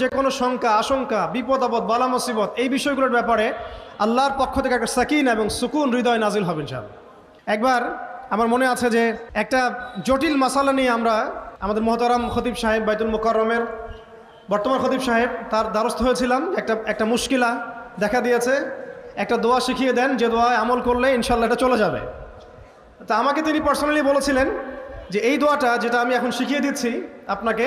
যে কোনো শঙ্কা, আশঙ্কা, বিপদ, আপদ, বালা, মুসিবত, এই বিষয়গুলোর ব্যাপারে আল্লাহর পক্ষ থেকে একটা সাকিন এবং সুকুন হৃদয় নাজিল হবে ইনশাআল্লাহ। একবার আমার মনে আছে যে একটা জটিল মাসালা নিয়ে আমরা আমাদের মহতারাম খতিব সাহেব বাইতুল মোকাররমের, বর্তমান খতিব সাহেব তার দ্বারস্থ হয়েছিলাম, একটা একটা মুশকিলা দেখা দিয়েছে, একটা দোয়া শিখিয়ে দেন, যে দোয়ায় আমল করলে ইনশাল্লাহ এটা চলে যাবে। তা আমাকে তিনি পার্সোনালি বলেছিলেন যে এই দোয়াটা যেটা আমি এখন শিখিয়ে দিচ্ছি আপনাকে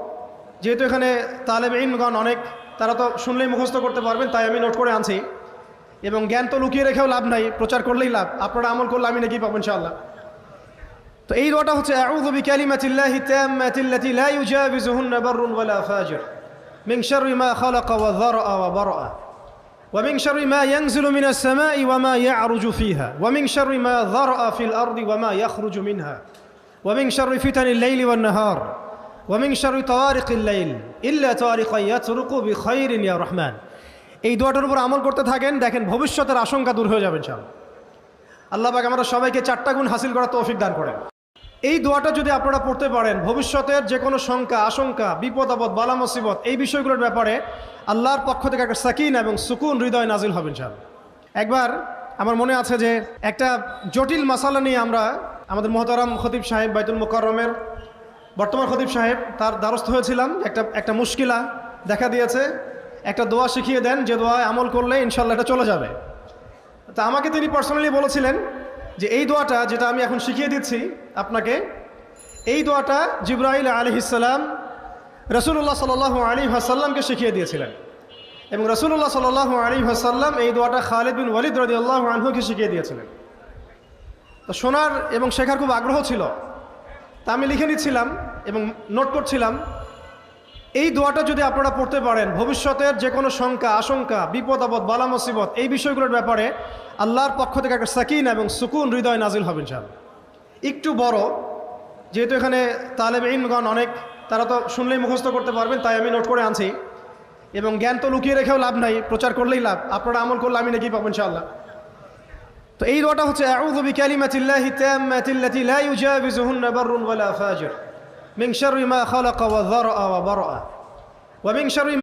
যেহেতু এখানে তালেব ইনগণ অনেক, তারা তো শুনলেই মুখস্থ করতে পারবেন, তাই আমি নোট করে আনছি। এবং জ্ঞান তো লুকিয়ে রেখেও লাভ নাই, প্রচার করলেই লাভ। আপনারা আমল করলে আমি নাকি পাবো ইনশাআল্লাহ। তো এই দোয়াটা হচ্ছে, আউযু বিকালিমাতিল্লাহি তাম্মাতিল্লাতি লা ইউজাবিজুহুন্না বাররুন ওয়ালা ফাজির, মিন শাররি মা খালাকা ওয়া যারআ ওয়া বারআ, ওয়া মিন শাররি মা ইয়ানজিলু মিনাস সামাই ওয়া মা ইয়া'রুজু ফিহা, ওয়া মিন শাররি মা যারআ ফিল আরদি ওয়া মা ইয়াখরুজু মিনহা, ওয়া ওয়ামিং শারুই তোয়ারিক ইল্লাইল ইল্লা তোয়ারিক ইয়াতুরুকু বি খৈরিন ইয়া রহমান এই দোয়াটার উপর আমল করতে থাকেন, দেখেন ভবিষ্যতের আশঙ্কা দূর হয়ে যাবে সব আল্লাহ পাক আমরা সবাইকে চারটা গুণ হাসিল করার তৌফিক দান করেন। এই দোয়াটা যদি আপনারা পড়তে পারেন, ভবিষ্যতের যে কোনো শঙ্কা, আশঙ্কা, বিপদ, আপদ, বালা, মুসিবত, এই বিষয়গুলোর ব্যাপারে আল্লাহর পক্ষ থেকে একটা সাকিন এবং সুকুন হৃদয় নাজিল হবেন সব একবার আমার মনে আছে যে একটা জটিল মশালা নিয়ে আমরা আমাদের মহতারাম খতিব সাহেব বাইতুল মোকরমের বর্তমান খতিব সাহেব তার দ্বারস্থ হয়েছিলাম। একটা একটা মুশকিলা দেখা দিয়েছে। একটা দোয়া শিখিয়ে দেন, যে দোয়ায় আমল করলে ইনশাল্লাহ এটা চলে যাবে। তা আমাকে তিনি পার্সোনালি বলেছিলেন যে এই দোয়াটা যেটা আমি এখন শিখিয়ে দিচ্ছি আপনাকে, এই দোয়াটা জিব্রাহিল আলহিসাল্লাম রসুল্লাহ সাল আলী হাসাল্লামকে শিখিয়ে দিয়েছিলেন। এবং রসুল্লাহ সাল আলী হাসাল্লাম এই দোয়াটা খালিদ বিন ওয়ালিদ রদি আল্লাহ আনহুকে শিখিয়ে দিয়েছিলেন। তো শোনার এবং শেখার খুব আগ্রহ ছিল। তা আমি লিখে নিচ্ছিলাম এবং নোট করছিলাম, এই দোয়াটা যদি আপনারা পড়তে পারেন, ভবিষ্যতের যে কোনো শঙ্কা, আশঙ্কা, বিপদ, আপদ, বালা, মুসিবত, এই বিষয়গুলোর ব্যাপারে আল্লাহর পক্ষ থেকে একটা সাকিন এবং সুকুন হৃদয় নাজিল হবে ইনশাআল্লাহ। একটু বড়, যেহেতু এখানে তালেব ইনগণ অনেক, তারা তো শুনলেই মুখস্থ করতে পারবেন, তাই আমি নোট করে আনছি। এবং জ্ঞান তো লুকিয়ে রেখেও লাভ নাই, প্রচার করলেই লাভ, আপনারা আমল করলে আমি নাকি পাবো ইনশাআল্লাহ। তো এই দোয়াটা হচ্ছে من شر ما خلق وذرأ وبرأ. ومن شر